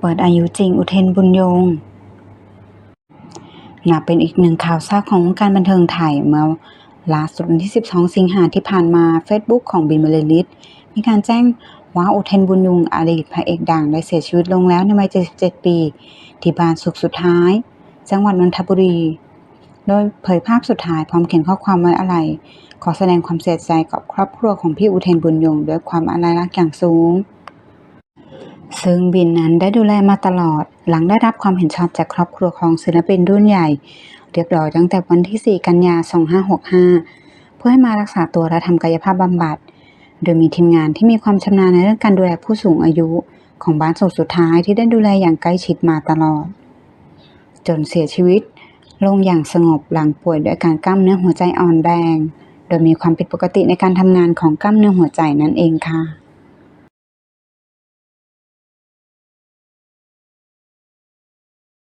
เปิดอายุจริงอุเทนบุญยงนับเป็นอีกหนึ่งข่าวเศร้าของวงการบันเทิงไทยเมื่อล่าสุดวันที่ 12 สิงหาที่ผ่านมา Facebook ของบินบรรลือฤทธิ์มีการแจ้งว่าอุเทนบุญยงอดีตพระเอกดังได้เสียชีวิตลงแล้วในวัย 77 ปี ที่บ้านสุขสุดท้าย จังหวัดนนทบุรี โดยเผยภาพสุดท้ายพร้อมเขียนข้อความไว้อาลัยขอแสดงความเสียใจกับครอบครัวของพี่อุเทนบุญยงด้วยความอาลัยรักอย่างสูง ซึ่งบินนั้นได้ดูแลมาตลอด หลังได้รับความเห็นชอบจากครอบครัวของศิลปินรุ่นใหญ่ เรียบร้อยตั้งแต่วันที่ 4 กันยา 2565 เพื่อให้มารักษาตัวและทำกายภาพบำบัด โดยมีทีมงานที่มีความชำนาญในเรื่องการดูแลผู้สูงอายุ ของบ้านสุขสุดท้ายที่ได้ดูแลอย่างใกล้ชิดมาตลอด จนเสียชีวิต ลงอย่างสงบหลังป่วยด้วยการกล้ามเนื้อหัวใจอ่อนแรง โดยมีความผิดปกติในการทำงานของกล้ามเนื้อหัวใจนั่นเองค่ะ